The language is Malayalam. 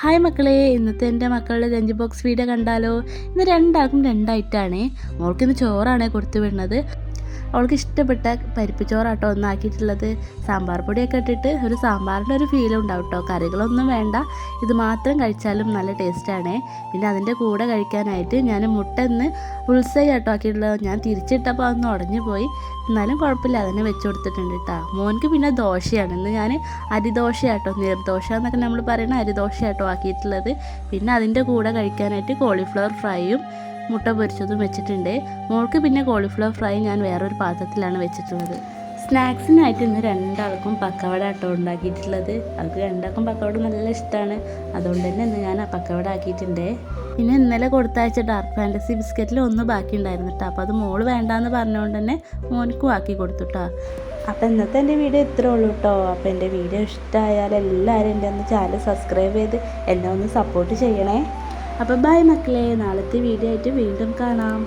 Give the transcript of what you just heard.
ഹായ് മക്കളെ ഇന്നത്തെ എന്റെ മക്കളുടെ ലഞ്ച് ബോക്സ് വീഡിയോ കണ്ടാലോ? ഇന്ന് രണ്ടാൾക്കും രണ്ടായിട്ടാണ്. മോൾക്ക് ഇന്ന് ചോറാണ് കൊടുത്തു വിടുന്നത്. അവൾക്ക് ഇഷ്ടപ്പെട്ട പരിപ്പിച്ചോറാട്ടോ ഒന്നാക്കിയിട്ടുള്ളത്. സാമ്പാർ പൊടിയൊക്കെ ഇട്ടിട്ട് ഒരു സാമ്പാറിന്റെ ഒരു ഫീൽ ഉണ്ടാവും കേട്ടോ കറികളൊന്നും വേണ്ട. ഇത് മാത്രം കഴിച്ചാലും നല്ല ടേസ്റ്റാണ് പിന്നെ അതിന്റെ കൂടെ കഴിക്കാനായിട്ട് ഞാൻ മുട്ട ഇന്ന് ഉൾസൈ ആട്ടോ ആക്കിയിട്ടുള്ളത്. ഞാൻ തിരിച്ചിട്ടപ്പോൾ അതൊന്ന് ഉടഞ്ഞു പോയി. എന്നാലും കുഴപ്പമില്ല അതിനെ വെച്ച് കൊടുത്തിട്ടുണ്ട് കേട്ടോ മോൻക്ക് പിന്നെ ദോശയാണ്. ഇന്ന് ഞാൻ അരിദോശയാട്ടോ നീർദോശ എന്നൊക്കെ നമ്മൾ പറയുന്ന അരിദോശയാട്ടോ ആക്കിയിട്ടുള്ളത്. പിന്നെ അതിന്റെ കൂടെ കഴിക്കാനായിട്ട് കോളിഫ്ലവർ ഫ്രൈയും മുട്ട പൊരിച്ചതും വെച്ചിട്ടുണ്ട്. മോൾക്ക് പിന്നെ കോളിഫ്ലവർ ഫ്രൈ ഞാൻ വേറൊരു പാത്രത്തിലാണ് വെച്ചിട്ടുള്ളത്. സ്നാക്സിനായിട്ട് ഇന്ന് രണ്ടാൾക്കും പക്കവട ആട്ടോ ഉണ്ടാക്കിയിട്ടുള്ളത്. അവർക്ക് രണ്ടാൾക്കും പക്കവട നല്ല ഇഷ്ടമാണ് അതുകൊണ്ട് തന്നെ ഇന്ന് ഞാൻ ആ പക്കവട ആക്കിയിട്ടുണ്ട്. പിന്നെ ഇന്നലെ കൊടുത്തയച്ച ഡാർക്ക് ഫാന്റസി ബിസ്ക്കറ്റിൽ ഒന്ന് ബാക്കി ഉണ്ടായിരുന്നു കേട്ടോ അപ്പോൾ അത് മോൾ വേണ്ടാന്ന് പറഞ്ഞുകൊണ്ട് തന്നെ മോനിക്കും ആക്കി കൊടുത്തു കേട്ടോ അപ്പോൾ ഇന്നത്തെ എന്റെ വീഡിയോ ഇത്രേ ഉള്ളൂ കേട്ടോ അപ്പോൾ എന്റെ വീഡിയോ ഇഷ്ടമായാൽ എല്ലാവരും എന്റെ ഒന്ന് ചാനൽ സബ്സ്ക്രൈബ് ചെയ്ത് എന്നെ ഒന്ന് സപ്പോർട്ട് ചെയ്യണേ. അപ്പോൾ ബൈ മക്കളെ. നാളത്തെ വീഡിയോ ആയിട്ട് വീണ്ടും കാണാം.